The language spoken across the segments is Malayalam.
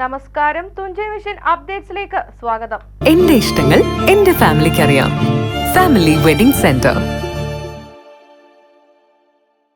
നമസ്കാരം തുഞ്ചൻ മിഷൻ അപ്ഡേറ്റ്സിലേക്ക് സ്വാഗതം. എന്റെ ഇഷ്ടങ്ങൾ എന്റെ ഫാമിലിക്ക് അറിയാം. ഫാമിലി വെഡിംഗ് സെന്റർ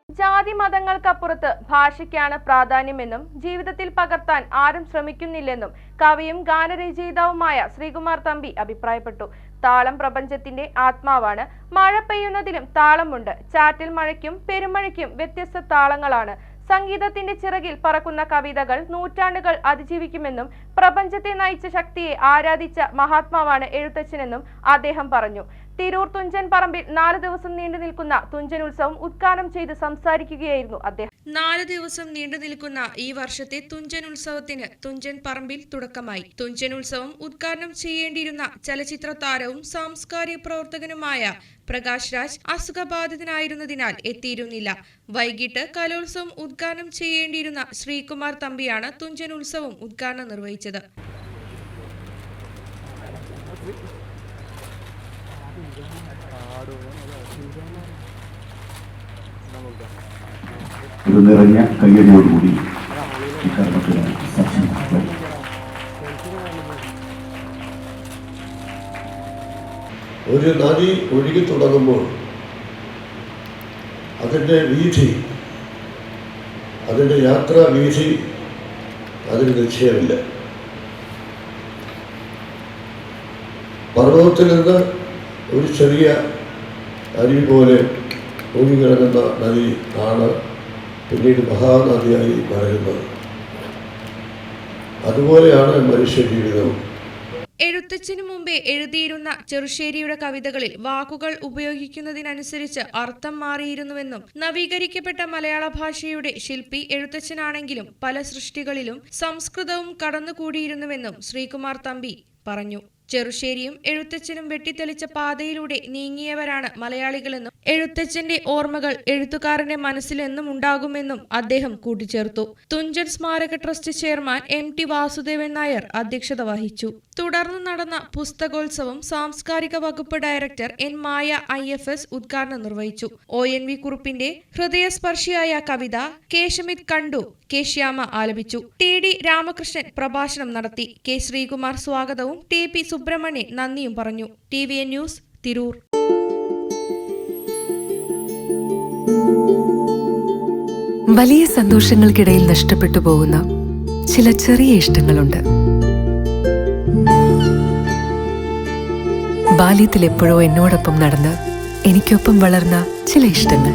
ജാതി മതങ്ങൾക്കപ്പുറത്ത് ഭാഷയ്ക്കാണ് പ്രാധാന്യമെന്നും ജീവിതത്തിൽ പകർത്താൻ ആരും ശ്രമിക്കുന്നില്ലെന്നും കവിയും ഗാനരചയിതാവുമായ ശ്രീകുമാർ തമ്പി അഭിപ്രായപ്പെട്ടു. താളം പ്രപഞ്ചത്തിന്റെ ആത്മാവാണ്. മഴ പെയ്യുന്നതിലും താളമുണ്ട്. ചാറ്റൽ മഴയ്ക്കും പെരുമഴയ്ക്കും വ്യത്യസ്ത താളങ്ങളാണ്. സംഗീതത്തിന്റെ ചിറകിൽ പറക്കുന്ന കവിതകൾ നൂറ്റാണ്ടുകൾ അതിജീവിക്കുമെന്നും പ്രപഞ്ചത്തെ നയിച്ച ശക്തിയെ ആരാധിച്ച മഹാത്മാവാണ് എഴുത്തച്ഛനെന്നും അദ്ദേഹം പറഞ്ഞു. തിരൂർ തുഞ്ചൻ പറമ്പിൽ നാല് ദിവസം നീണ്ടു നിൽക്കുന്ന തുഞ്ചൻ ഉത്സവം ഉദ്ഘാടനം ചെയ്ത് സംസാരിക്കുകയായിരുന്നു അദ്ദേഹം. നാല് ദിവസം നീണ്ടു നിൽക്കുന്ന ഈ വർഷത്തെ തുഞ്ചൻ ഉത്സവത്തിന് തുഞ്ചൻ പറമ്പിൽ തുടക്കമായി. തുഞ്ചൻ ഉത്സവം ഉദ്ഘാടനം ചെയ്യേണ്ടിയിരുന്ന ചലച്ചിത്ര താരവും സാംസ്കാരിക പ്രവർത്തകനുമായ പ്രകാശ് രാജ് അസുഖബാധിതനായിരുന്നതിനാൽ എത്തിയിരുന്നില്ല. വൈകിട്ട് കലോത്സവം ഉദ്ഘാടനം ചെയ്യേണ്ടിയിരുന്ന ശ്രീകുമാർ തമ്പിയാണ് തുഞ്ചൻ ഉത്സവം ഉദ്ഘാടനം നിർവഹിച്ചത്. ഒരു നിറഞ്ഞ കയ്യടിയോടുകൂടി ഈ കർമ്മത്തിന് ഒരു നദി ഒഴുകി തുടങ്ങുമ്പോൾ അതിന്റെ വീഥി അതിന്റെ യാത്രാ വീഥി അതിന് നിശ്ചയമില്ല. പർവതത്തിൽ നിന്ന് ഒരു ചെറിയ അരി പോലെ ഒഴുകിക്കിടക്കുന്ന നദി ആണ് പിന്നീട് മഹാനദിയായി വളരുന്നത് അതുപോലെയാണ് മനുഷ്യ ജീവിതവും എഴുത്തച്ഛനു മുമ്പേ എഴുതിയിരുന്ന ചെറുശ്ശേരിയുടെ കവിതകളിൽ വാക്കുകൾ ഉപയോഗിക്കുന്നതിനനുസരിച്ച് അർത്ഥം മാറിയിരുന്നുവെന്നും നവീകരിക്കപ്പെട്ട മലയാള ഭാഷയുടെ ശില്പി എഴുത്തച്ഛനാണെങ്കിലും പല സൃഷ്ടികളിലും സംസ്കൃതവും കടന്നുകൂടിയിരുന്നുവെന്നും ശ്രീകുമാർ തമ്പി പറഞ്ഞു. ചെറുശ്ശേരിയും എഴുത്തച്ഛനും വെട്ടിത്തെളിച്ച പാതയിലൂടെ നീങ്ങിയവരാണ് മലയാളികളെന്നും എഴുത്തച്ഛന്റെ ഓർമ്മകൾ എഴുത്തുകാരന്റെ മനസ്സിലെന്നും ഉണ്ടാകുമെന്നും അദ്ദേഹം കൂട്ടിച്ചേർത്തു. തുഞ്ചൻ സ്മാരക trust chairman M T Vasudevan Nair അധ്യക്ഷത വഹിച്ചു. തുടർന്ന് നടന്ന പുസ്തകോത്സവം സാംസ്കാരിക വകുപ്പ് director N Maya I F S ഉദ്ഘാടനം നിർവഹിച്ചു. ഒ എൻ വി കുറുപ്പിന്റെ ഹൃദയസ്പർശിയായ കവിത കേശമിത് കണ്ടു. കെ ശ്യാമ ആലപിച്ചു. ടി ഡി രാമകൃഷ്ണൻ പ്രഭാഷണം നടത്തി. കെ ശ്രീകുമാർ സ്വാഗതവും. ടി പി സുബ്രഹ്മണ്യൻ നന്ദിയും പറഞ്ഞു. T V N news Tirur. വലിയ സന്തോഷങ്ങൾക്കിടയിൽ നഷ്ടപ്പെട്ടു പോകുന്ന ചില ചെറിയ ഇഷ്ടങ്ങളുണ്ട്. ബാല്യത്തിൽ എപ്പോഴോ എന്നോടൊപ്പം നടന്ന് എനിക്കൊപ്പം വളർന്ന ചില ഇഷ്ടങ്ങൾ.